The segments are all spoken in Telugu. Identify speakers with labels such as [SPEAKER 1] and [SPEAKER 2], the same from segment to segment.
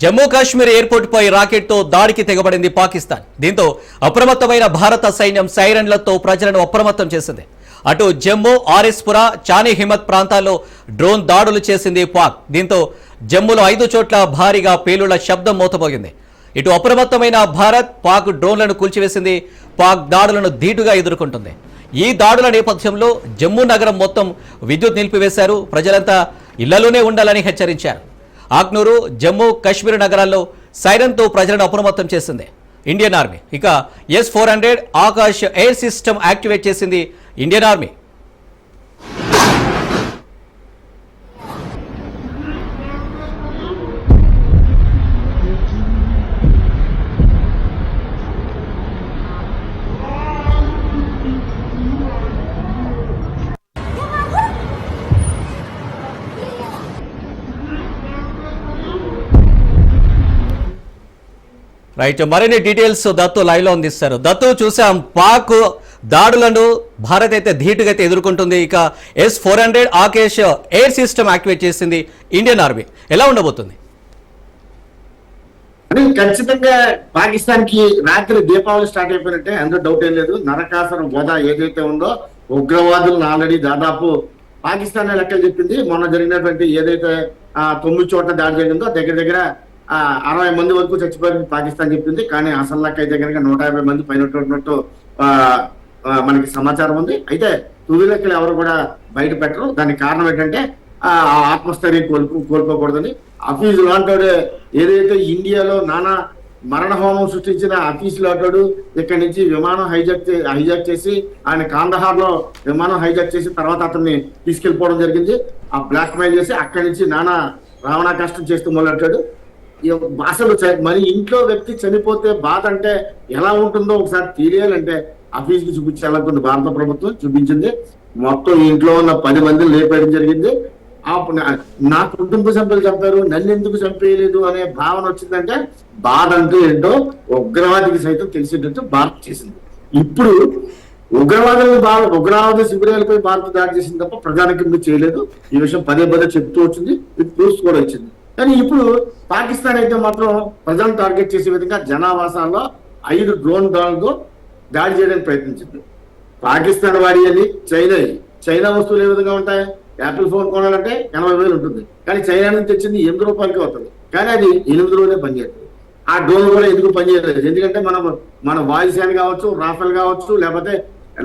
[SPEAKER 1] జమ్మూ కాశ్మీర్ ఎయిర్పోర్ట్ పై రాకెట్తో దాడికి తెగబడింది పాకిస్తాన్. దీంతో అప్రమత్తమైన భారత సైన్యం సైరన్లతో ప్రజలను అప్రమత్తం చేసింది. అటు జమ్మూ ఆర్ఎస్పుర చానీ హిమత్ ప్రాంతాల్లో డ్రోన్ దాడులు చేసింది పాక్. దీంతో జమ్మూలో ఐదు చోట్ల భారీగా పేలుళ్ళ శబ్దం మోతపోగింది ఇటు అప్రమత్తమైన భారత్ పాక్ డ్రోన్లను కూల్చివేసింది. పాక్ దాడులను ధీటుగా ఎదుర్కొంటుంది. ఈ దాడుల నేపథ్యంలో జమ్మూ నగరం మొత్తం విద్యుత్ నిలిపివేశారు. ప్రజలంతా ఇళ్ళలోనే ఉండాలని హెచ్చరించారు. ఆగ్నూరు జమ్మూ కాశ్మీర్ నగరాల్లో సైరన్తో ప్రజలను అప్రమత్తం చేసింది. Indian army. ఇక S four hundred Akash air system activate చేసింది ఇండియన్ ఆర్మీ. రైట్ మరిన్ని డీటెయిల్స్ దత్తు లైవ్లో అందిస్తారు. దత్తు చూసాం పాక్ దాడులను భారత్ అయితే ధీటుగా అయితే ఎదుర్కొంటుంది. ఇక S four hundred Akash air system activate చేసింది ఇండియన్ ఆర్మీ. ఎలా ఉండబోతుంది?
[SPEAKER 2] ఖచ్చితంగా పాకిస్తాన్కి రాత్రి దీపావళి స్టార్ట్ అయిపోయినట్టే అందులో డౌట్ ఏం లేదు. నరకాసురం గోదా ఏదైతే ఉందో ఉగ్రవాదులను ఆల్రెడీ దాదాపు పాకిస్తాన్ లెక్కలు చెప్పింది. మొన్న జరిగినటువంటి ఏదైతే ఆ తొమ్మిది చోట్ల దాడి జరిగిందో దగ్గర దగ్గర అరవై మంది వరకు చచ్చిపోయారని పాకిస్తాన్ చెప్పింది. కానీ అసలు అయితే కనుక నూట యాభై మంది పైన ఉన్నట్టు మనకి సమాచారం ఉంది. అయితే తుది ఎవరు కూడా బయట పెట్టరు. దానికి కారణం ఏంటంటే ఆ ఆత్మస్థైర్యం కోల్పో కోల్పోకూడదని. అఫీజ్ లాంటోడే ఏదైతే ఇండియాలో నానా మరణ హోమం సృష్టించిన అఫీసు లాంటోడు ఇక్కడ నుంచి విమానం హైజాక్ హైజాక్ చేసి ఆయన కాందహార్లో విమానం హైజాక్ చేసి తర్వాత అతన్ని తీసుకెళ్ళిపోవడం జరిగింది. ఆ బ్లాక్ మెయిల్ చేసి అక్కడి నుంచి నానా రావణా కష్టం చేస్తూ మొదలెట్టాడు. అసలు మరి ఇంట్లో వ్యక్తి చనిపోతే బాధ అంటే ఎలా ఉంటుందో ఒకసారి తెలియాలంటే ఆఫీస్కి కి చూపించాలనుకుంది భారత ప్రభుత్వం చూపించింది. మొత్తం ఇంట్లో ఉన్న పది మందిని లేపేయడం జరిగింది. ఆ నా- కుటుంబ సభ్యులు చంపారు నన్ను ఎందుకు చంపేయలేదు అనే భావన వచ్చిందంటే బాధ అంటే ఏంటో ఉగ్రవాదికి సైతం తెలిసేటట్టు భారత్ చేసింది. ఇప్పుడు ఉగ్రవాదులను భారత ఉగ్రవాద శిబిరాలపై భారత్ దాడి చేసింది తప్ప ప్రధానికి చేయలేదు. ఈ విషయం పదే పదే చెప్తూ వచ్చింది. ఇది ప్రూఫ్స్ కూడా వచ్చింది కానీ ఇప్పుడు పాకిస్తాన్ అయితే మాత్రం ప్రజలను టార్గెట్ చేసే విధంగా జనావాసాల్లో ఐదు డ్రోన్ దాడులతో దాడి చేయడానికి ప్రయత్నించింది. పాకిస్తాన్ వాడి అని చైనా చైనా వస్తువులు ఏ విధంగా ఉంటాయి? యాపిల్ ఫోన్ కొనాలంటే ఎనభై వేలు ఉంటుంది. కానీ చైనా నుంచి తెచ్చింది ఎనిమిది రూపాయలకి అవుతుంది కానీ అది ఎనిమిది రోజులే పనిచేస్తుంది ఆ డ్రోన్ కూడా ఎందుకు పనిచేయలేదు ఎందుకంటే మనం మన వాయుసేన కావచ్చు రాఫెల్ కావచ్చు లేకపోతే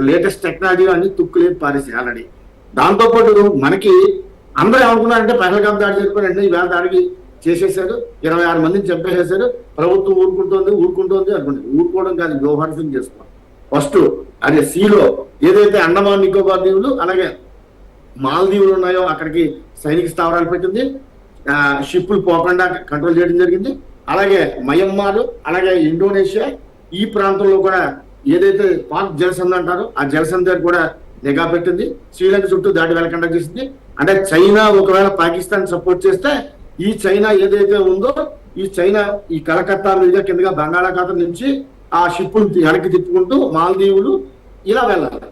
[SPEAKER 2] లేటెస్ట్ టెక్నాలజీ అన్ని తుక్కులే పారేసి ఆల్రెడీ. దాంతోపాటు మనకి అందరూ ఏమనుకున్నారంటే పహల్గాం దాడి జరిపోయినంటే ఈవేళ దాడికి చేసేసారు ఇరవై ఆరు మందిని చంపేసేసారు ప్రభుత్వం ఊరుకుంటోంది ఊరుకుంటోంది అనుకుంటుంది. ఊరుకోవడం కాదు వ్యవహారం చేసుకోవాలి ఫస్ట్ అదే సీలో ఏదైతే అండమాన్ నికోబార్ దీవులు అలాగే మాల్దీవులు ఉన్నాయో అక్కడికి సైనిక స్థావరాలు పెట్టింది. షిప్పులు పోకుండా కంట్రోల్ చేయడం జరిగింది. అలాగే మయమ్మార్ అలాగే ఇండోనేషియా ఈ ప్రాంతంలో కూడా ఏదైతే పాక్ జలసంధి అంటారో ఆ జలసంధి కూడా నిఘా పెట్టింది. శ్రీలంక చుట్టూ దాడి వెళ్ళకుండా చేసింది. అంటే చైనా ఒకవేళ పాకిస్తాన్ సపోర్ట్ చేస్తే ఈ చైనా ఏదైతే ఉందో ఈ చైనా ఈ కలకత్తా మీద కిందగా బంగాళాఖాతం నుంచి ఆ షిప్పులు వెనక్కి తిప్పుకుంటూ మాల్దీవులు ఇలా వెళ్ళాలి.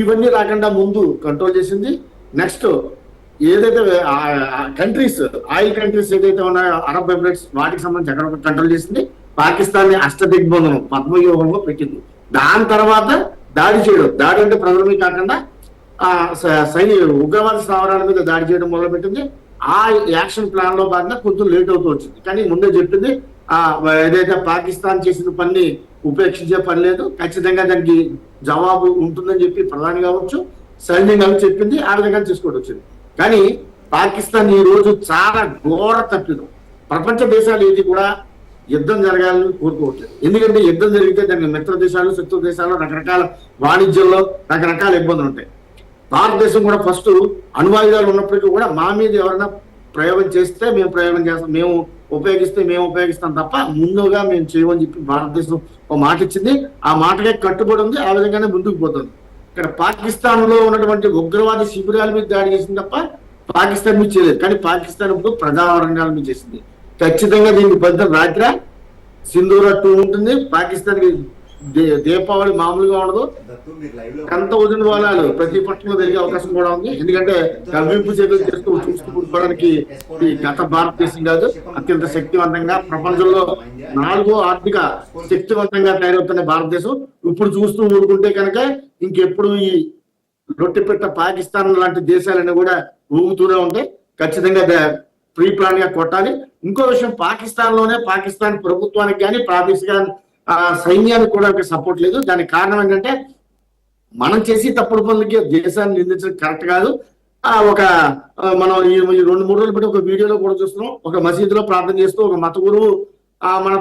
[SPEAKER 2] ఇవన్నీ రాకుండా ముందు కంట్రోల్ చేసింది. నెక్స్ట్ ఏదైతే కంట్రీస్ ఆయిల్ కంట్రీస్ ఏదైతే ఉన్నాయో అరబ్ ఎమిరేట్స్ వాటికి సంబంధించి ఎక్కడ కంట్రోల్ చేసింది. పాకిస్తాన్ని అష్టదిగ్బంధనం పద్మవ్యూహంలో పెట్టింది. దాని తర్వాత దాడి చేయడం దాడి అంటే ప్రజలమే కాకుండా సైనిక ఉగ్రవాద స్థావరాల మీద దాడి చేయడం మొదలుపెట్టింది. ఆ యాక్షన్ ప్లాన్లో భాగంగా కొంచెం లేట్ అవుతూ వచ్చింది. కానీ ముందే చెప్పింది ఆ ఏదైతే పాకిస్తాన్ చేసిన పని ఉపేక్షించే పని లేదు ఖచ్చితంగా దానికి జవాబు ఉంటుందని చెప్పి ప్రధాని కావచ్చు సైన్యం కావచ్చు చెప్పింది ఆ విధంగా చేసుకోవడం వచ్చింది. కానీ పాకిస్తాన్ ఈ రోజు చాలా ఘోర తప్పిదం. ప్రపంచ దేశాలు ఏది కూడా యుద్ధం జరగాలని కోరుకోవట్లేదు. ఎందుకంటే యుద్ధం జరిగితే దానికి మిత్ర దేశాలు శత్రు దేశాలు రకరకాల వాణిజ్యంలో రకరకాల ఇబ్బందులు ఉంటాయి. భారతదేశం కూడా ఫస్ట్ అణువాయుధాలు ఉన్నప్పటికీ కూడా మా మీద ఎవరైనా ప్రయోగం చేస్తే మేము ప్రయోగం చేస్తాం మేము ఉపయోగిస్తే మేము ఉపయోగిస్తాం తప్ప ముందుగా మేము చేయమని చెప్పి భారతదేశం ఒక మాట ఇచ్చింది. ఆ మాటకే కట్టుబడి ఉంది ఆ విధంగానే ముందుకు పోతుంది. ఇక్కడ పాకిస్తాన్లో ఉన్నటువంటి ఉగ్రవాద శిబిరాల మీద దాడి చేసింది తప్ప పాకిస్తాన్ మీద చేయలేదు. కానీ పాకిస్తాన్ ఇప్పుడు ప్రజావరంగాల మీద చేసింది. ఖచ్చితంగా దీనికి పెద్ద రాత్ర సింధూర టూ ఉంటుంది. పాకిస్తాన్కి దీపావళి మామూలుగా ఉండదు. ఎంత వదిన వాళ్ళాలు ప్రతి పట్టణంలో జరిగే అవకాశం కూడా ఉంది. ఎందుకంటే కవ్వింపు చర్యలు చేస్తూ కూర్చోవడానికి ఈ గత భారతదేశం కాదు అత్యంత శక్తివంతంగా ప్రపంచంలో నాలుగో ఆర్థిక శక్తివంతంగా తయారవుతున్న భారతదేశం. ఇప్పుడు చూస్తూ ఊరుకుంటే కనుక ఇంకెప్పుడు ఈ రొట్టెపెట్ట పాకిస్తాన్ లాంటి దేశాలన్నీ కూడా ఊగుతూనే ఉంటాయి. ఖచ్చితంగా ప్రీ ప్లాన్గా కొట్టాలి. ఇంకో విషయం పాకిస్తాన్లోనే పాకిస్తాన్ ప్రభుత్వానికి కానీ ప్రాదేశిక ఆ, సైన్యానికి కూడా సపోర్ట్ లేదు. దానికి కారణం ఏంటంటే మనం చేసి తప్పుడు పనులకి దేశాన్ని నిందించడం కరెక్ట్ కాదు. ఆ ఒక మనం ఈ రెండు మూడు రోజులు పెట్టి ఒక వీడియోలో కూడా చూస్తున్నాం. ఒక మసీదులో ప్రార్థన చేస్తూ ఒక మత గురువు ఆ మన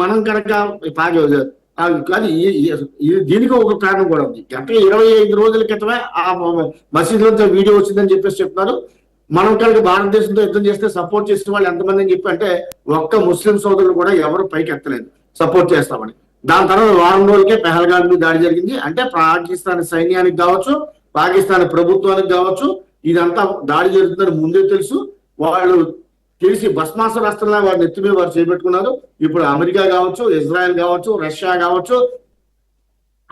[SPEAKER 2] మనం కనుక పాకి కానీ దీనికి ఒక కారణం కూడా ఉంది. గత ఇరవై ఐదు రోజుల క్రితమే ఆ మసీదులో వీడియో వచ్చిందని చెప్పేసి చెప్తున్నారు. మనం కనుక భారతదేశంతో యుద్ధం చేస్తే సపోర్ట్ చేసిన వాళ్ళు ఎంతమంది అని చెప్పి అంటే ఒక్క ముస్లిం సోదరులు కూడా ఎవరు పైకి ఎత్తలేదు. సపోర్ట్ చేస్తామని. దాని తర్వాత వారం రోజులకే పెహల్గాం మీద దాడి జరిగింది. అంటే పాకిస్తాన్ సైన్యానికి కావచ్చు పాకిస్తాన్ ప్రభుత్వానికి కావచ్చు ఇదంతా దాడి జరుగుతుందని ముందే తెలుసు. వాళ్ళు తెలిసి భస్మాసురాస్త్రంలా వారిని ఎత్తి వారు చేపెట్టుకున్నారు. ఇప్పుడు అమెరికా కావచ్చు ఇజ్రాయెల్ కావచ్చు రష్యా కావచ్చు.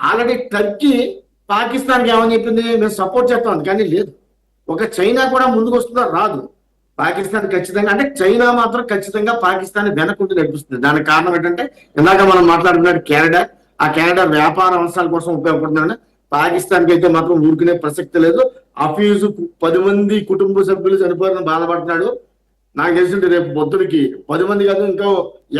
[SPEAKER 2] ఆల్రెడీ టర్కీ పాకిస్తాన్కి ఏమని చెప్పింది? మేము సపోర్ట్ చేస్తాం కానీ లేదు. ఒక చైనా కూడా ముందుకు వస్తుందా? రాదు. పాకిస్తాన్ ఖచ్చితంగా అంటే చైనా మాత్రం ఖచ్చితంగా పాకిస్తాన్ వెనకుండి నడిపిస్తుంది. దానికి కారణం ఏంటంటే ఇందాక మనం మాట్లాడుకున్నాడు కెనడా ఆ కెనడా వ్యాపార అంశాల కోసం ఉపయోగపడుతుందండి పాకిస్తాన్కి అయితే మాత్రం ఊరుకునే ప్రసక్తి లేదు. అఫీజు పది మంది కుటుంబ సభ్యులు చనిపోయిన బాధపడుతున్నాడు. నాకు తెలిసింది రేపు పొద్దుడికి పది మంది కాదు ఇంకా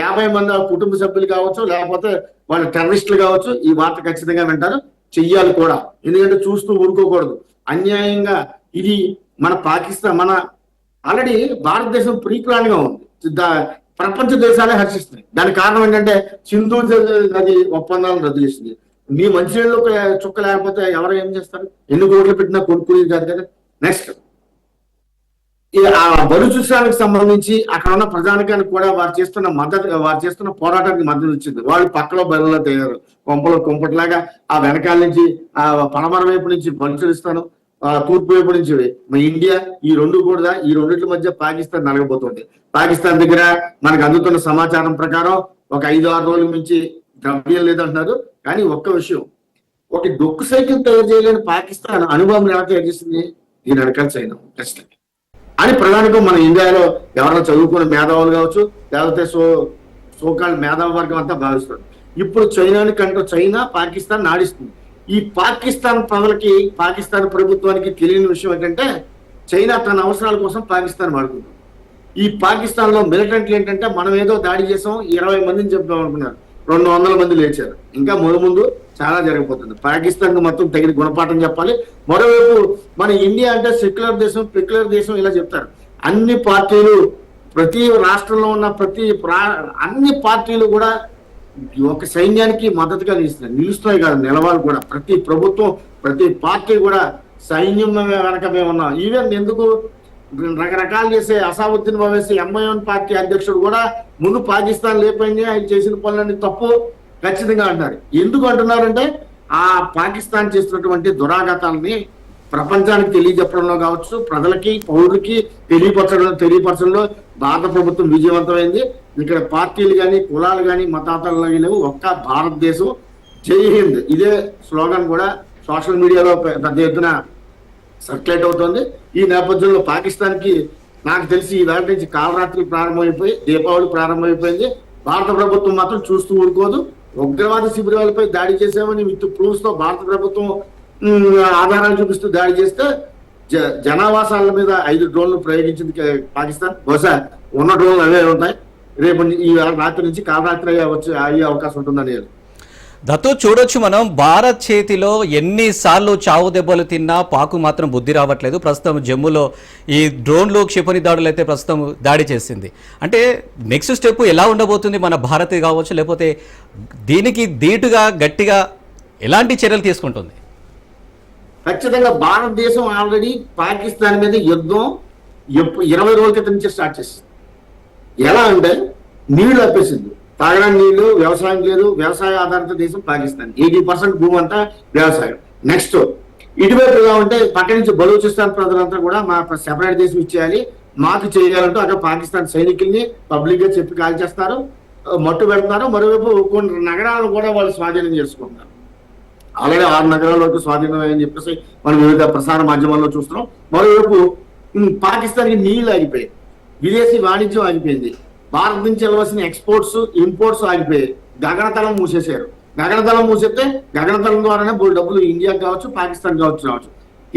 [SPEAKER 2] యాభై మంది ఆ కుటుంబ సభ్యులు కావచ్చు లేకపోతే వాళ్ళ టెర్రరిస్టులు కావచ్చు ఈ వార్త ఖచ్చితంగా వింటారు. చెయ్యాలి కూడా. ఎందుకంటే చూస్తూ ఊరుకోకూడదు. అన్యాయంగా ఇది మన పాకిస్తాన్ మన ఆల్రెడీ భారతదేశం ప్రీ ప్లాన్గా ఉంది. దా- ప్రపంచ దేశాలే హర్షిస్తున్నాయి. దానికి కారణం ఏంటంటే సింధు నది ఒప్పందాలను రద్దు చేసింది. మీ మంచినీళ్ళు ఒక చుక్క లేకపోతే ఎవరు ఏం చేస్తారు? ఎన్ని కోట్లు పెట్టినా కొనుక్కునేది కాదు కదా. నెక్స్ట్ ఈ ఆ బలుచిస్తానికి సంబంధించి అక్కడ ఉన్న ప్రజానికానికి కూడా వారు చేస్తున్న మద్దతు వారు చేస్తున్న పోరాటానికి మద్దతు ఇచ్చింది. వాళ్ళు పక్కలో బరువులో తయారు. కొంపలో కొంపట్లాగా ఆ వెనకాల నుంచి ఆ పడమర వైపు నుంచి బలుచులిస్తాను ఇస్తాను తూర్పు వైపు నుంచి మన ఇండియా ఈ రెండు కూడా ఈ రెండింటి మధ్య పాకిస్తాన్ నలగబోతుంది. పాకిస్తాన్ దగ్గర మనకు అందుతున్న సమాచారం ప్రకారం ఒక ఐదు ఆరు రోజుల నుంచి ద్రవ్యం లేదంటున్నారు. కానీ ఒక్క విషయం ఒక డొక్కు సైకిల్ తయారు చేయలేని పాకిస్తాన్ అనుభవం ఎలా తయారు చేసింది? దీని వెనకాల చైనా ఖచ్చితంగా. అని ప్రధానంగా మన ఇండియాలో ఎవరైనా చదువుకున్న మేధావులు కావచ్చు లేకపోతే సో సోకాల్ మేధావ వర్గం అంతా భావిస్తారు ఇప్పుడు చైనాని కంటే చైనా పాకిస్తాన్ నాడిస్తుంది. ఈ పాకిస్తాన్ ప్రజలకి పాకిస్తాన్ ప్రభుత్వానికి తెలియని విషయం ఏంటంటే చైనా తన అవసరాల కోసం పాకిస్తాన్ వాడుకుంటుంది ఈ పాకిస్తాన్లో మిలిటెంట్లు ఏంటంటే మనం ఏదో దాడి చేసాం ఇరవై మందిని చెప్దాం అనుకున్నారు. రెండు వందల మంది లేచారు. ఇంకా ముందు ముందు చాలా జరగబోతుంది. పాకిస్తాన్కు మొత్తం తగిన గుణపాఠం చెప్పాలి. మరోవైపు మన ఇండియా అంటే సెక్యులర్ దేశం ప్రిక్యులర్ దేశం ఇలా చెప్తారు. అన్ని పార్టీలు ప్రతి రాష్ట్రంలో ఉన్న ప్రతి ప్రా- అన్ని పార్టీలు కూడా ఒక సైన్యానికి మద్దతుగా నిలుస్తుంది నిలుస్తాయి కాదు నిలవాలి కూడా. ప్రతి ప్రభుత్వం ప్రతి పార్టీ కూడా సైన్యం వెనక మేము ఉన్నాం. ఈవెన్ ఎందుకు రకరకాలు చేసే అసావుద్దీన్ ఓవైసీ ఎంఐఎన్ పార్టీ అధ్యక్షుడు కూడా ముందు పాకిస్తాన్ లేకపోయింది ఆయన చేసిన పనులన్నీ తప్పు ఖచ్చితంగా అంటున్నారు. ఎందుకు అంటున్నారంటే ఆ పాకిస్తాన్ చేస్తున్నటువంటి దురాఘాతాలని ప్రపంచానికి తెలియజెప్పడంలో కావచ్చు ప్రజలకి పౌరులకి తెలియపరచడం తెలియపరచడంలో భారత ప్రభుత్వం విజయవంతమైంది. ఇక్కడ పార్టీలు కానీ కులాలు కానీ మతాతలు లేవు. ఒక్క భారతదేశం జై హింద్. ఇదే స్లోగన్ కూడా సోషల్ మీడియాలో పెద్ద ఎత్తున సర్క్యులేట్ అవుతోంది. ఈ నేపథ్యంలో పాకిస్తాన్కి నాకు తెలిసి ఈ వేళ నుంచి కాలరాత్రి ప్రారంభమైపోయి దీపావళి ప్రారంభమైపోయింది. భారత ప్రభుత్వం మాత్రం చూస్తూ ఊరుకోదు. ఉగ్రవాద శిబిరాలపై దాడి చేసామని విత్ ప్రూఫ్స్తో భారత ప్రభుత్వం ఆధారాలు చూపిస్తూ దాడి చేస్తే జనావాసాల మీద ఐదు డ్రోన్లు ప్రయోగించింది పాకిస్తాన్. బహుశా ఉన్న డ్రోన్లు అవే ఉంటాయి. రేపు ఈ రాత్రి నుంచి కాలరాత్రి అయ్యే అయ్యే అవకాశం ఉంటుందని
[SPEAKER 1] దత్తు చూడొచ్చు మనం. భారత్ చేతిలో ఎన్నిసార్లు చావు దెబ్బలు తిన్నా పాకు మాత్రం బుద్ధి రావట్లేదు. ప్రస్తుతం జమ్మూలో ఈ డ్రోన్లు క్షిపణి దాడులు అయితే ప్రస్తుతం దాడి చేసింది. అంటే నెక్స్ట్ స్టెప్ ఎలా ఉండబోతుంది మన భారత్ కావచ్చు లేకపోతే దీనికి ధీటుగా గట్టిగా ఎలాంటి చర్యలు తీసుకుంటుంది?
[SPEAKER 2] ఖచ్చితంగా భారతదేశం ఆల్రెడీ పాకిస్తాన్ మీద యుద్ధం ఇరవై రోజుల క్రితం నుంచి స్టార్ట్ చేసింది. ఎలా అంటే నీళ్ళు అప్పేసింది. తాగడానికి నీళ్ళు వ్యవసాయం లేదు. వ్యవసాయ ఆధారిత దేశం పాకిస్తాన్. ఎయిటీ పర్సెంట్ భూమి అంతా వ్యవసాయం. నెక్స్ట్ ఇటువైపు ఎలా ఉంటే పక్క నుంచి బలూచిస్తాన్ ప్రజలంతా కూడా మా సెపరేట్ దేశం ఇచ్చేయాలి. మాకు చేయాలంటూ అక్కడ పాకిస్తాన్ సైనికుల్ని పబ్లిక్గా చెప్పి కాల్చేస్తారు. మట్టు పెడతారు మరోవైపు కొన్ని నగరాలను కూడా వాళ్ళు స్వాధీనం చేసుకుంటారు అలాగే ఆరు నగరాల్లోకి వరకు అని చెప్పేసి మనం వివిధ ప్రసార మాధ్యమాల్లో చూస్తున్నాం. మరోవైపు పాకిస్తాన్కి నీళ్ళు ఆగిపోయాయి. విదేశీ వాణిజ్యం ఆగిపోయింది. భారత్ నుంచి వెళ్ళవలసిన ఎక్స్పోర్ట్స్ ఇంపోర్ట్స్ ఆగిపోయాయి. గగనతలం మూసేశారు. గగనతలం మూసేస్తే గగనతలం ద్వారానే డబ్బులు ఇండియాకి కావచ్చు పాకిస్తాన్ కావచ్చు రావచ్చు.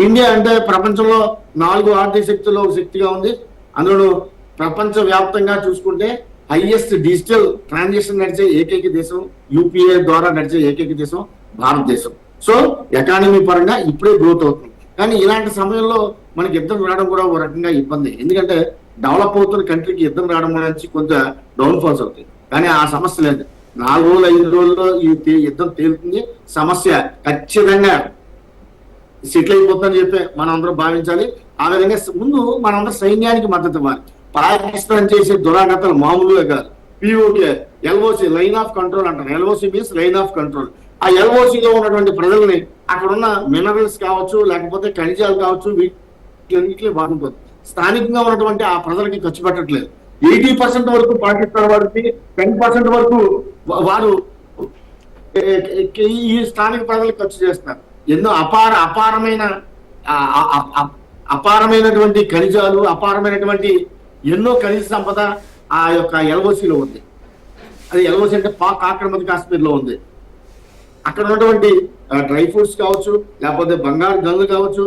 [SPEAKER 2] ఇండియా అంటే ప్రపంచంలో నాలుగు ఆర్థిక శక్తుల్లో ఒక శక్తిగా ఉంది. అందులో ప్రపంచ వ్యాప్తంగా చూసుకుంటే హైయెస్ట్ డిజిటల్ ట్రాన్సాక్షన్ నడిచే ఏకైక దేశం యూపీఏ ద్వారా నడిచే ఏకైక దేశం భారతదేశం. సో ఎకానమీ పరంగా ఇప్పుడే గ్రోత్ అవుతుంది. కానీ ఇలాంటి సమయంలో మనకి యుద్ధం రావడం కూడా ఒక రకంగా ఇబ్బంది. ఎందుకంటే డెవలప్ అవుతున్న కంట్రీకి యుద్ధం రావడం గురించి కొంత డౌన్ ఫాల్స్ అవుతాయి. కానీ ఆ సమస్య లేదు. నాలుగు రోజులు ఐదు రోజుల్లో ఈ యుద్ధం తేలుతుంది. సమస్య ఖచ్చితంగా సెటిల్ అయిపోతుందని చెప్పి మనం అందరం భావించాలి. ఆ విధంగా ముందు మనందరం సైన్యానికి మద్దతు ఇవ్వాలి. పాకిస్తాన్ చేసే దురాగతలు మామూలుగా కాదు. POK LOC line of control అంటారు. LOC means line of control ఆ ఎల్ఓసీలో ఉన్నటువంటి ప్రజల్ని అక్కడ ఉన్న మినరల్స్ కావచ్చు లేకపోతే ఖనిజాలు కావచ్చు వీటికి బాగుంటుంది స్థానికంగా ఉన్నటువంటి ఆ ప్రజలకి ఖర్చు పెట్టట్లేదు. ఎయిటీ పర్సెంట్ వరకు పాకిస్తాన్ వారికి టెన్ పర్సెంట్ వరకు వారు ఈ స్థానిక ప్రజలకు ఖర్చు చేస్తారు. ఎన్నో అపార అపారమైన అపారమైనటువంటి ఖనిజాలు అపారమైనటువంటి ఎన్నో ఖనిజ సంపద ఆ యొక్క ఎల్ఓసిలో ఉంది. అది ఎల్ఓసి అంటే పాక్ ఆక్రమిత కాశ్మీర్లో ఉంది. అక్కడ ఉన్నటువంటి డ్రై ఫ్రూట్స్ కావచ్చు లేకపోతే బంగారు గనులు కావచ్చు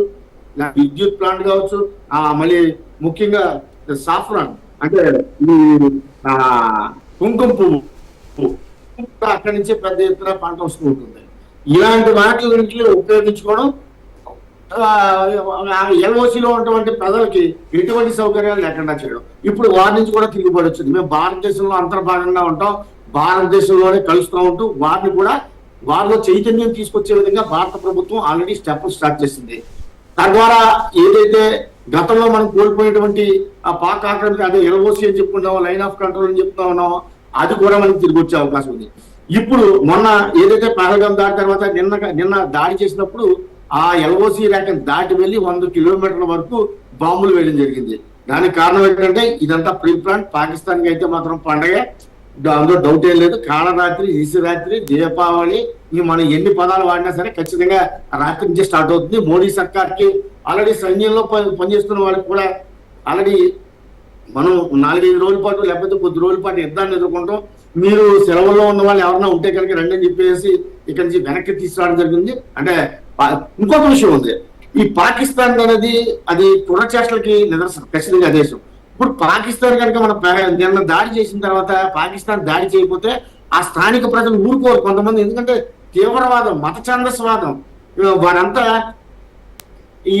[SPEAKER 2] లేకపోతే విద్యుత్ ప్లాంట్ కావచ్చు ఆ మళ్ళీ ముఖ్యంగా సాఫ్రాన్ అంటే ఈ కుంకుమ పువ్వు. అక్కడి నుంచి పెద్ద ఎత్తున పంట వస్తూ ఉంటుంది. ఇలాంటి వాటి గురించి ఉపయోగించుకోవడం ఎల్ఓసిలో ఉన్నటువంటి ప్రజలకి ఎటువంటి సౌకర్యాలు లేకుండా చేయడం. ఇప్పుడు వారి నుంచి కూడా తిరిగిపడి వచ్చింది. మేము భారతదేశంలో అంతర్భాగంగా ఉంటాం. భారతదేశంలోనే కలుస్తూ ఉంటూ వారిని కూడా వారిలో చైతన్యం తీసుకొచ్చే విధంగా భారత ప్రభుత్వం ఆల్రెడీ స్టెప్ స్టార్ట్ చేసింది. తద్వారా ఏదైతే గతంలో మనం కోల్పోయినటువంటి ఆ పాక్ ఆక్రమిత అదే ఎల్ఓసి అని చెప్పుకున్నామో లైన్ ఆఫ్ కంట్రోల్ అని చెప్తా ఉన్నామో అది కూడా మనకి తిరిగి వచ్చే అవకాశం ఉంది. ఇప్పుడు మొన్న ఏదైతే పహల్గాం దాటి తర్వాత నిన్న నిన్న దాడి చేసినప్పుడు ఆ ఎల్ఓసి రేఖను దాటి వెళ్ళి వంద కిలోమీటర్ల వరకు బాంబులు వేయడం జరిగింది. దానికి కారణం ఏంటంటే ఇదంతా ప్రీ ప్లాన్ పాకిస్తాన్కి అయితే మాత్రం పండగ. అందులో డౌట్ ఏం లేదు. కాళరాత్రి ఈశ్వరాత్రి దీపావళి ఇవి మనం ఎన్ని పదాలు వాడినా సరే ఖచ్చితంగా రాత్రి నుంచి స్టార్ట్ అవుతుంది. మోడీ సర్కార్కి ఆల్రెడీ సైన్యంలో పని- పనిచేస్తున్న వాళ్ళకి కూడా ఆల్రెడీ మనం నాలుగైదు రోజుల పాటు లేకపోతే కొద్ది రోజుల పాటు యుద్ధాన్ని ఎదుర్కొంటాం. మీరు సెలవుల్లో ఉన్న వాళ్ళు ఎవరైనా ఉంటే కనుక రండి అని చెప్పేసి ఇక్కడి నుంచి వెనక్కి తీసుకురావడం జరిగింది. అంటే పా- ఇంకొక విషయం ఉంది. ఈ పాకిస్తాన్ అనేది అది పురచేష్టలకి నిదర్శనం. ఖచ్చితంగా దేశం ఇప్పుడు పాకిస్తాన్ కనుక మనం నిన్న దాడి చేసిన తర్వాత పాకిస్తాన్ దాడి చేయకపోతే ఆ స్థానిక ప్రజలు ఊరుకోరు కొంతమంది. ఎందుకంటే తీవ్రవాదం మత ఛందస్వాదం వారంతా ఈ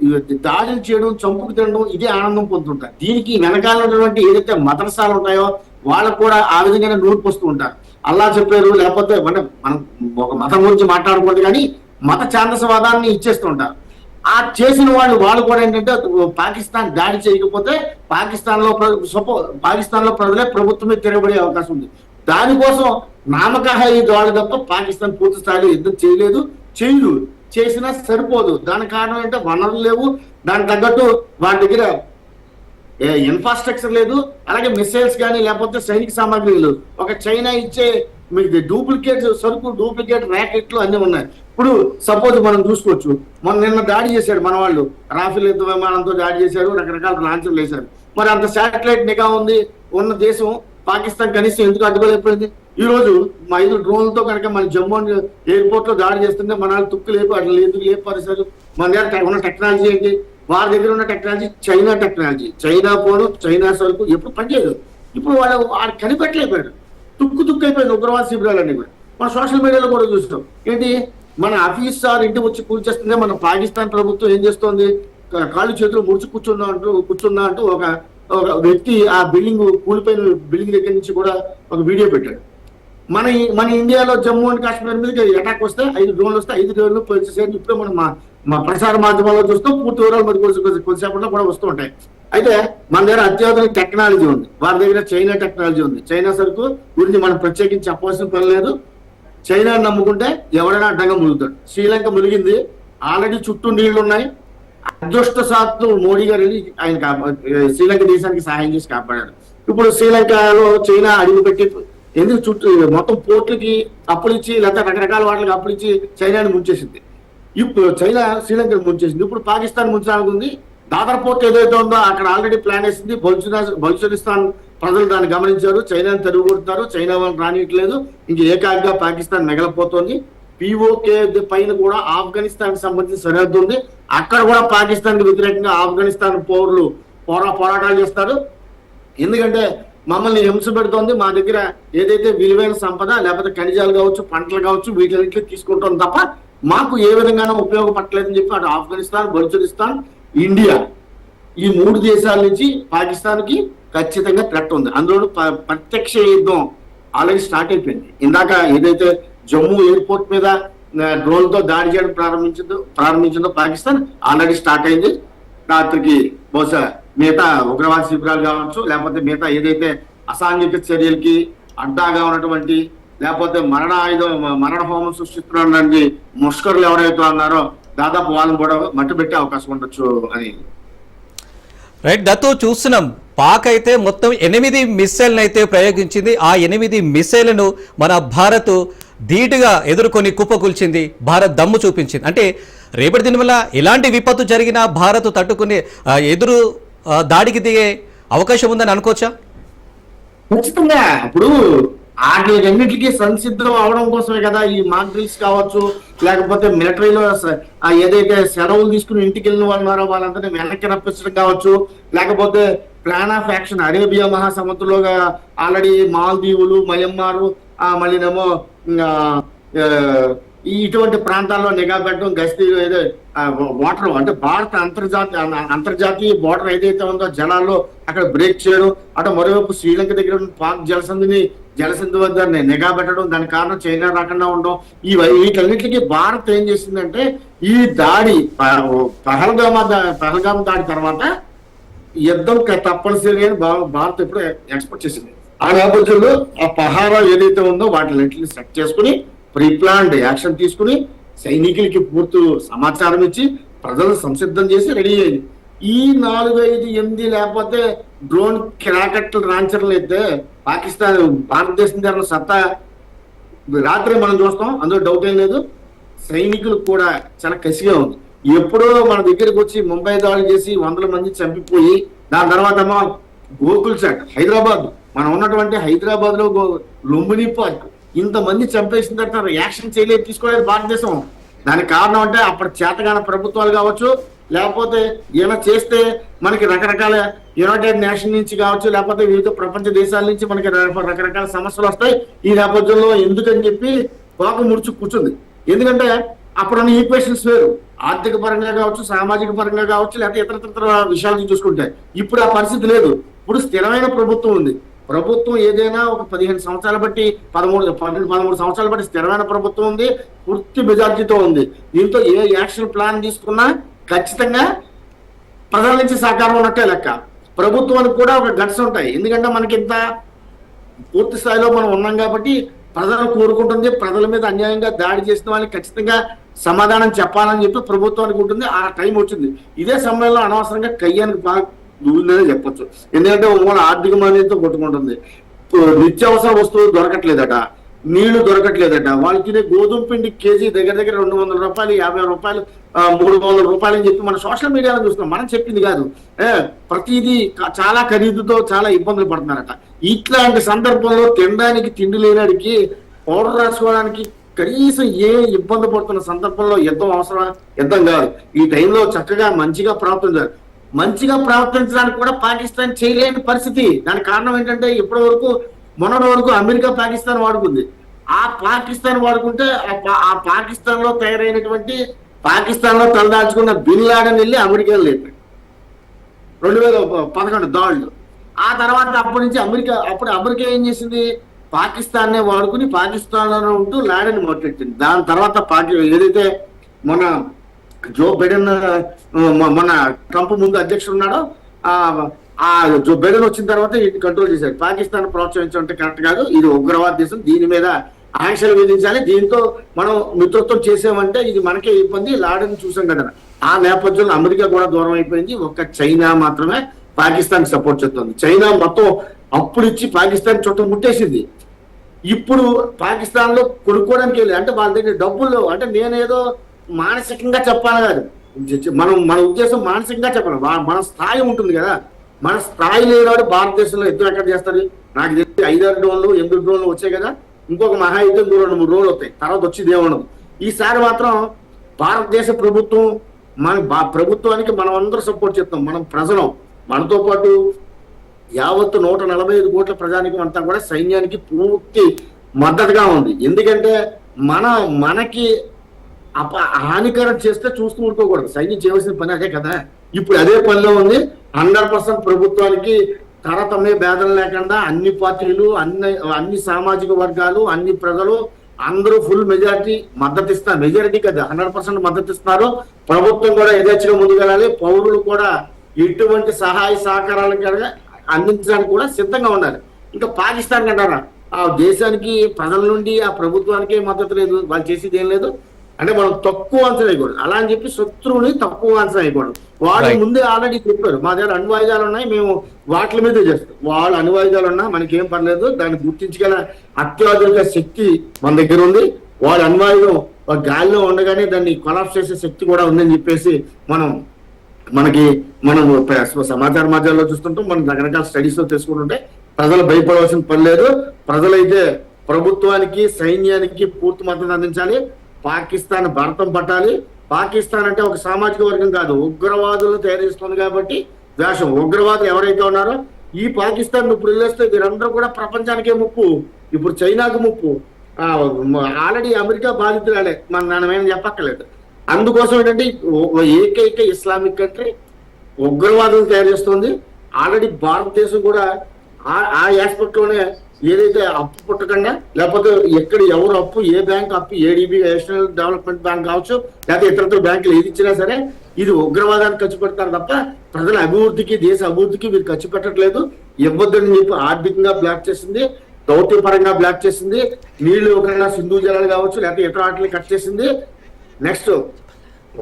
[SPEAKER 2] ఈ దాడులు చేయడం చంపుకు తినడం ఇదే ఆనందం పొందుతుంటారు. దీనికి వెనకాల ఉన్నటువంటి ఏదైతే మదరసాలు ఉంటాయో వాళ్ళకు కూడా ఆ విధంగానే నూర్పు వస్తూ ఉంటారు. అల్లా చెప్పారు లేకపోతే అంటే మనం ఒక మతం గురించి మాట్లాడకూడదు కానీ మత ఛాందసవాదాన్ని ఇచ్చేస్తుంటారు ఆ చేసిన వాళ్ళు వాళ్ళు కూడా ఏంటంటే పాకిస్తాన్ దాడి చేయకపోతే పాకిస్తాన్లో సపో పాకిస్తాన్లో ప్రజలే ప్రభుత్వమే తిరగబడే అవకాశం ఉంది. దానికోసం నామకహాయి దాడి తప్ప పాకిస్తాన్ పూర్తి స్థాయిలో యుద్ధం చేయలేదు? చేయదు. చేసినా సరిపోదు. దాని కారణం ఏంటంటే వనరులు లేవు. దానికి తగ్గట్టు వాటి దగ్గర ఇన్ఫ్రాస్ట్రక్చర్ లేదు. అలాగే మిసైల్స్ కానీ లేకపోతే సైనిక సామాగ్రి లేదు. ఒక చైనా ఇచ్చే మీకు డూప్లికేట్ సరుకు డూప్లికేట్ ర్యాకెట్లు అన్ని ఉన్నాయి. ఇప్పుడు సపోజ్ మనం చూసుకోవచ్చు. మొన్న నిన్న దాడి చేశాడు మన వాళ్ళు రాఫెల్ యుద్ధ విమానంతో దాడి చేశారు రకరకాల లాంఛర్లు వేశారు మరి అంత శాటిలైట్ నిఘా ఉంది ఉన్న దేశం పాకిస్తాన్ కనీసం ఎందుకు అడ్డుకోలేకపోయింది ఈ రోజు మా ఐదు డ్రోన్లతో కనుక మన జమ్మూ ఎయిర్పోర్ట్లో దాడి చేస్తుంటే మన వాళ్ళు తుక్కు లేపు అట్లా ఎందుకు లేపారు మన దగ్గర ఉన్న టెక్నాలజీ ఏంటి? వారి దగ్గర ఉన్న technology China technology China phone China సరుకు ఎప్పుడు పనిచేయదు. ఇప్పుడు వాళ్ళు వాడు కనిపెట్టలేకపోయాడు. తుక్కు తుక్కు అయిపోయింది ఉగ్రవాద శిబిరాలన్నీ కూడా. మన సోషల్ మీడియాలో కూడా చూస్తాం ఏంటి? మన ఆఫీస్ సార్ ఇంటి వచ్చి కూల్చేస్తుందే మన పాకిస్తాన్ ప్రభుత్వం ఏం చేస్తోంది? కాళ్ళు చేతులు ముడిచి కూర్చుందా అంటూ కూర్చుందా అంటూ ఒక ఒక వ్యక్తి ఆ బిల్డింగ్ కూలిపోయిన బిల్డింగ్ దగ్గర నుంచి కూడా ఒక వీడియో పెట్టాడు. మన మన ఇండియాలో జమ్మూ అండ్ కాశ్మీర్ మీద అటాక్ వస్తే ఐదు డ్రోన్లు వస్తే ఐదు డ్రోన్లు పోలీసు ఇప్పుడే మనం మా ప్రసార మాధ్యమాల్లో చూస్తాం. పూర్తి వివరాలు మరి కొంచెం కొద్ది- కొద్దిసేపట్లో కూడా వస్తూ ఉంటాయి. అయితే మన దగ్గర అత్యాధునిక టెక్నాలజీ ఉంది. వారి దగ్గర చైనా టెక్నాలజీ ఉంది. చైనా సరుకు గురించి మనం ప్రత్యేకించి చెప్పవలసిన పని లేదు. చైనా నమ్ముకుంటే ఎవడైనా అడ్డంగా ములుగుతాడు శ్రీలంక ములిగింది ఆల్రెడీ చుట్టూ నీళ్ళు ఉన్నాయి. అదృష్టశాత్తు మోడీ గారు వెళ్ళి ఆయన శ్రీలంక దేశానికి సహాయం చేసి కాపాడారు. ఇప్పుడు శ్రీలంకలో చైనా అడుగుపెట్టి ఎందుకు చుట్టూ మొత్తం పోర్టులకి అప్పులు ఇచ్చి లేకపోతే రకరకాల వాటికి అప్పులు ఇచ్చి చైనాని ముంచేసింది. ఇప్పుడు చైనా శ్రీలంకను ముంచేసింది. ఇప్పుడు పాకిస్తాన్ ముంచాలనుకుంది. దాదర్ పోర్ట్ ఏదైతే ఉందో అక్కడ ఆల్రెడీ ప్లాన్ వేసింది. బలుచినా- ప్రజలు దాన్ని గమనించారు. చైనాని తిరుగుతున్నారు చైనా వాళ్ళు రానియట్లేదు. ఇంక ఏకాగ్గా పాకిస్తాన్ మిగలపోతోంది. పిఓకే పైన కూడా ఆఫ్ఘనిస్తాన్ సంబంధించిన సరిహద్దు ఉంది. అక్కడ కూడా పాకిస్తాన్కి వ్యతిరేకంగా ఆఫ్ఘనిస్తాన్ పౌరులు పోరా పోరాటాలు చేస్తారు. ఎందుకంటే మమ్మల్ని హింస పెడుతోంది. మా దగ్గర ఏదైతే విలువైన సంపద లేకపోతే ఖనిజాలు కావచ్చు పంటలు కావచ్చు వీటిని తీసుకుంటాం తప్ప మాకు ఏ విధంగానూ ఉపయోగపడలేదని చెప్పి అటు ఆఫ్ఘనిస్తాన్ బలుచిస్తాన్ ఇండియా. ఈ మూడు దేశాల నుంచి పాకిస్తాన్కి ఖచ్చితంగా థ్రెట్ ఉంది. అందులో ప- ప్రత్యక్ష యుద్ధం ఆల్రెడీ స్టార్ట్ అయిపోయింది. ఇందాక ఏదైతే జమ్మూ ఎయిర్పోర్ట్ మీద డ్రోన్తో దాడి చేయడం ప్రారంభించిందో ప్రారంభించిందో పాకిస్తాన్ ఆల్రెడీ స్టార్ట్ అయింది. రాత్రికి బహుశా మిగతా ఉగ్రవాద శిబిరాలు కావచ్చు లేకపోతే మిగతా ఏదైతే అసాంఘిక చర్యలకి అడ్డాగా ఉన్నటువంటి లేకపోతే మరణ ఆయుధం మరణ హోమం సృష్టిస్తున్నటువంటి ముష్కరులు ఎవరైతే ఉన్నారో దాదాపు వాళ్ళని కూడా మట్టు పెట్టే అవకాశం ఉండొచ్చు అని.
[SPEAKER 1] రైట్ దత్తు చూస్తున్నాం. పాక్ అయితే మొత్తం ఎనిమిది మిస్సైల్ని అయితే ప్రయోగించింది. ఆ ఎనిమిది మిస్సైల్ను మన భారత్ ధీటుగా ఎదుర్కొని కుప్పకూల్చింది. భారత్ దమ్ము చూపించింది. అంటే రేపటి దిన వల్ల ఎలాంటి విపత్తు జరిగినా భారత్ తట్టుకునే ఎదురు దాడికి దిగే అవకాశం ఉందని అనుకోవచ్చా?
[SPEAKER 2] ఖచ్చితంగా. ఇప్పుడు వాటికి సంసిద్ధం అవడం కోసమే కదా ఈ మాక్ డ్రిల్స్ కావచ్చు లేకపోతే మిలిటరీలో ఏదైతే సెలవులు తీసుకుని ఇంటికి వెళ్ళిన వాళ్ళు ఉన్నారో వాళ్ళందరినీ వెనక్కి రప్పించడం కావచ్చు లేకపోతే ప్లాన్ ఆఫ్ యాక్షన్ అరేబియా మహాసముద్రంలో ఆల్రెడీ మాల్దీవులు మయమ్మారు మళ్ళీనేమో ఈ ఇటువంటి ప్రాంతాల్లో నిఘా పెట్టడం గస్తీ ఏదో వాటర్ అంటే భారత అంతర్జాతీయ అంతర్జాతీయ బోర్డర్ ఏదైతే ఉందో జలాల్లో అక్కడ బ్రేక్ చేయడం అటు మరోవైపు శ్రీలంక దగ్గర ఉన్న పాక్ జలసంధిని జలసింధు వద్ద నిఘా పెట్టడం దాని కారణం చైనా రాకుండా ఉండడం ఈ వీటన్నిటికి భారత్ ఏం చేసిందంటే ఈ దాడి ప- పహల్గామా పహల్గామ్ దాడి తర్వాత యుద్ధం తప్పనిసరి అని భారత్ ఇప్పుడు ఎక్స్పెక్ట్ చేసింది. ఆ నేపథ్యంలో ఆ పహారా ఏదైతే ఉందో వాటిని సెట్ చేసుకుని ప్రీప్లాన్డ్ యాక్షన్ తీసుకుని సైనికులకి పూర్తి సమాచారం ఇచ్చి ప్రజలను సంసిద్ధం చేసి రెడీ అయింది ఈ నాలుగు ఐదు ఎనిమిది లేకపోతే డ్రోన్ క్రాకెట్లు రాంచర్లు అయితే పాకిస్తాన్ భారతదేశం దగ్గర సత్తా రాత్రి మనం చూస్తాం అందులో డౌట్ ఏం లేదు. సైనికులు కూడా చాలా కసిగా ఉంది. ఎప్పుడో మన దగ్గరికి వచ్చి ముంబై దాడి చేసి వందల మంది చంపిపోయి దాని తర్వాత గోకుల్ చాట్ హైదరాబాద్. మనం ఉన్నటువంటి హైదరాబాద్లో గో- లుంబిని పార్క్ ఇంతమంది చంపేసిన తర్వాత యాక్షన్ చేయలేదు తీసుకోలేదు భారతదేశం. దానికి కారణం అంటే అప్పటి చేతగాన ప్రభుత్వాలు కావచ్చు లేకపోతే ఏమైనా చేస్తే మనకి రకరకాల యునైటెడ్ నేషన్ నుంచి కావచ్చు లేకపోతే వివిధ ప్రపంచ దేశాల నుంచి మనకి రకరకాల సమస్యలు వస్తాయి ఈ నేపథ్యంలో ఎందుకని చెప్పి తోక ముడుచు కూర్చుంది. ఎందుకంటే అప్పుడున్న ఈక్వేషన్స్ వేరు. ఆర్థిక పరంగా కావచ్చు సామాజిక పరంగా కావచ్చు లేకపోతే ఇతర ఇతర విషయాలు చూసుకుంటే ఇప్పుడు ఆ పరిస్థితి లేదు. ఇప్పుడు స్థిరమైన ప్రభుత్వం ఉంది. ప్రభుత్వం ఏదైనా ఒక పదిహేను సంవత్సరాలు బట్టి పదమూడు పన్నెండు పదమూడు సంవత్సరాలు బట్టి స్థిరమైన ప్రభుత్వం ఉంది పూర్తి మెజార్టీతో ఉంది. దీంతో ఏ యాక్షన్ ప్లాన్ తీసుకున్నా ఖచ్చితంగా ప్రజల నుంచి సహకారం ఉన్నట్టే లెక్క. ప్రభుత్వానికి కూడా ఒక గట్స్ ఉంటాయి. ఎందుకంటే మనకి ఇంత పూర్తి స్థాయిలో మనం ఉన్నాం కాబట్టి ప్రజలు కోరుకుంటుంది ప్రజల మీద అన్యాయంగా దాడి చేసిన వాళ్ళకి ఖచ్చితంగా సమాధానం చెప్పాలని చెప్పి ప్రభుత్వానికి ఉంటుంది. ఆ టైం వచ్చింది. ఇదే సమయంలో అనవసరంగా కయ్యానికి బాగా దూరిందనే చెప్పొచ్చు. ఎందుకంటే మూల ఆర్థిక మాంద్యంతో కొట్టుకుంటుంది. నిత్యావసర వస్తువులు దొరకట్లేదట. నీళ్ళు దొరకట్లేదట. వాళ్ళకి గోధుమ పిండి కేజీ దగ్గర దగ్గర రెండు వందల రూపాయలు యాభై రూపాయలు మూడు వందల రూపాయలు అని చెప్పి మనం సోషల్ మీడియాలో చూస్తున్నాం. మనం చెప్పింది కాదు. ప్రతిదీ చాలా ఖరీదుతో చాలా ఇబ్బందులు పడుతున్నారట. ఇట్లాంటి సందర్భంలో తినడానికి తిండి లేనాడికి పౌడర్ రాసుకోవడానికి కనీసం ఏ ఇబ్బంది పడుతున్న సందర్భంలో యుద్ధం అవసరం? యుద్ధం కాదు. ఈ టైంలో చక్కగా మంచిగా ప్రవర్తించారు. మంచిగా ప్రవర్తించడానికి కూడా పాకిస్తాన్ చేయలేని పరిస్థితి. దానికి కారణం ఏంటంటే ఇప్పటి వరకు మొన్నటి వరకు అమెరికా పాకిస్తాన్ వాడుకుంది. ఆ పాకిస్తాన్ వాడుకుంటే ఆ పా- ఆ పాకిస్తాన్లో తయారైనటువంటి పాకిస్తాన్లో తలదాల్చుకున్న బిన్ లాడన్ వెళ్ళి అమెరికా లేదు రెండు వేల పదకొండు దాళ్ళు. ఆ తర్వాత అప్పటి నుంచి అమెరికా అప్పుడు అమెరికా ఏం చేసింది? పాకిస్తాన్ వాడుకుని పాకిస్తాన్లోనే ఉంటూ లాడని మొదలెట్టింది దాని తర్వాత పాకి ఏదైతే మన జో బైడెన్ మన మొన్న ట్రంప్ ముందు అధ్యక్షుడు ఉన్నాడో ఆ ఆ జో బైడెన్ వచ్చిన తర్వాత ఇది కంట్రోల్ చేశారు. పాకిస్తాన్ ప్రోత్సహించడం అంటే కరెక్ట్ కాదు. ఇది ఉగ్రవాద దేశం. దీని మీద ఆంక్షలు విధించాలి. దీంతో మనం మిత్రత్వం చేసామంటే ఇది మనకే ఇబ్బంది. లాడని చూసాం కదా. ఆ నేపథ్యంలో అమెరికా కూడా దూరం అయిపోయింది. ఒక్క చైనా మాత్రమే పాకిస్తాన్ సపోర్ట్ చేస్తుంది. చైనా మొత్తం అప్పుడు ఇచ్చి పాకిస్తాన్ చుట్టం ముట్టేసింది. ఇప్పుడు పాకిస్తాన్లో కొనుక్కోవడానికి వెళ్ళి అంటే వాళ్ళ దగ్గర డబ్బులు అంటే నేనేదో మానసికంగా చెప్పాలి కాదు. మనం మన ఉద్దేశం మానసికంగా చెప్పాలి. మన స్థాయి ఉంటుంది కదా. మన స్థాయి లేనివాడు భారతదేశంలో యుద్ధం ఎక్కడ చేస్తారు? నాకు తెలిసి ఐదారు డ్రోన్లు ఎనిమిది డ్రోన్లు వచ్చాయి కదా? ఇంకొక మహా యుద్ధం రెండు మూడు రోజులు వస్తాయి. తర్వాత వచ్చి దేవుడు ఈసారి మాత్రం భారతదేశ ప్రభుత్వం మన బా- ప్రభుత్వానికి మనం అందరూ సపోర్ట్ చేస్తాం. మనం ప్రజలం. మనతో పాటు యావత్తు నూట నలభై ఐదు కోట్ల ప్రజానికం అంతా కూడా సైన్యానికి పూర్తి మద్దతుగా ఉంది. ఎందుకంటే మన మనకి అప హానికరం చేస్తే చూస్తూ ఊరుకోకూడదు. సైన్యం చేయవలసిన పని అదే కదా? ఇప్పుడు అదే పనిలో ఉంది. హండ్రెడ్ పర్సెంట్ ప్రభుత్వానికి తరతమే భేదం లేకుండా అన్ని పార్టీలు అన్ని అన్ని సామాజిక వర్గాలు అన్ని ప్రజలు అందరూ ఫుల్ మెజారిటీ మద్దతు ఇస్తారు మెజారిటీ కదా హండ్రెడ్ పర్సెంట్ మద్దతు ఇస్తున్నారు ప్రభుత్వం కూడా యథేచ్ఛగా ముందుకెళ్ళాలి. పౌరులు కూడా ఎటువంటి సహాయ సహకారాలు కనుక అందించడానికి కూడా సిద్ధంగా ఉండాలి. ఇంకా పాకిస్తాన్ అంటారా ఆ దేశానికి ప్రజల నుండి ఆ ప్రభుత్వానికి మద్దతు లేదు. వాళ్ళు చేసేది ఏం లేదు. అంటే మనం తక్కువ అంచనా వేయకూడదు అలా అని చెప్పి శత్రువుని తక్కువ అంచనా వాళ్ళు
[SPEAKER 1] Right.
[SPEAKER 2] ముందే ఆల్రెడీ చెప్పారు మా దగ్గర అణ్వాయుధాలు ఉన్నాయి మేము వాటి మీదే చేస్తాం. వాళ్ళు అణ్వాయుధాలు ఉన్నా మనకేం పర్లేదు దాన్ని గుర్తించగల అత్యాధునిక శక్తి మన దగ్గర ఉంది. వాళ్ళ అణ్వాయుధం గాలిలో ఉండగానే దాన్ని కొలాప్స్ చేసే శక్తి కూడా ఉందని చెప్పేసి మనం మనకి మనం సమాచార మాధ్యమాల్లో చూస్తుంటాం. మనం రకరకాల స్టడీస్లో తెలుసుకుంటుంటే ప్రజలు భయపడవలసిన పని లేదు. ప్రజలైతే ప్రభుత్వానికి సైన్యానికి పూర్తి మద్దతు అందించాలి. పాకిస్తాన్ భారతం పట్టాలి. పాకిస్తాన్ అంటే ఒక సామాజిక వర్గం కాదు ఉగ్రవాదులు తయారు చేస్తుంది కాబట్టి ద్వేషం. ఉగ్రవాదులు ఎవరైతే ఉన్నారో ఈ పాకిస్తాన్ ఇప్పుడు వెళ్ళేస్తే వీరందరూ కూడా ప్రపంచానికే ముప్పు. ఇప్పుడు చైనాకు ముప్పు. ఆల్రెడీ అమెరికా బాధితురాలే. మన మనమేం చెప్పక్కర్లేదు. అందుకోసం ఏంటంటే ఏకైక ఇస్లామిక్ కంట్రీ ఉగ్రవాదం తయారు చేస్తుంది. ఆల్రెడీ భారతదేశం కూడా ఆ- ఆ ఆస్పెక్ట్లోనే ఏదైతే అప్పు పుట్టకుండా లేకపోతే ఎక్కడ ఎవరు అప్పు ఏ బ్యాంక్ అప్పు ఏడిబి నేషనల్ డెవలప్మెంట్ బ్యాంక్ కావచ్చు లేకపోతే ఇతరత్ర బ్యాంకులు ఏది ఇచ్చినా సరే ఇది ఉగ్రవాదానికి ఖర్చు పెడతారు తప్ప ప్రజల అభివృద్ధికి దేశ అభివృద్ధికి వీరు ఖర్చు పెట్టట్లేదు. ఇవ్వద్దని చెప్పి ఆర్థికంగా బ్లాక్ చేసింది దౌత్యపరంగా బ్లాక్ చేసింది నీళ్ళు ఇవ్వకుండా సింధు జలాలు కావచ్చు లేకపోతే ఇతర వాటిని కట్ చేసింది. నెక్స్ట్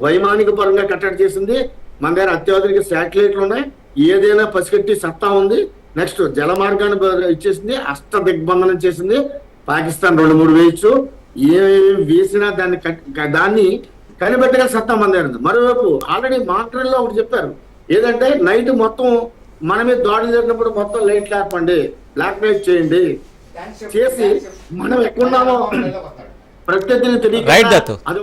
[SPEAKER 2] వైమానిక పరంగా కట్టడి చేసింది. మన దగ్గర అత్యాధునిక శాటిలైట్లు ఉన్నాయి. ఏదైనా పసిగట్టి సత్తా ఉంది. నెక్స్ట్ జల మార్గాన్ని ఇచ్చేసింది అష్ట దిగ్బంధనం చేసింది పాకిస్తాన్ రెండు మూడు వేయచ్చు. ఏ వేసినా దాన్ని దాన్ని కనిపెట్టగల సత్తా ఉంది. మరోవైపు ఆల్రెడీ మాంట్రల్లో ఒకటి చెప్పారు. ఏదంటే నైట్ మొత్తం మన మీద దాడులు జరిగినప్పుడు మొత్తం లైట్లు ఆపండి బ్లాక్ మెయిల్ చేయండి చేసి మనం ఎక్కడున్నామో ప్రత్యర్థిని. అది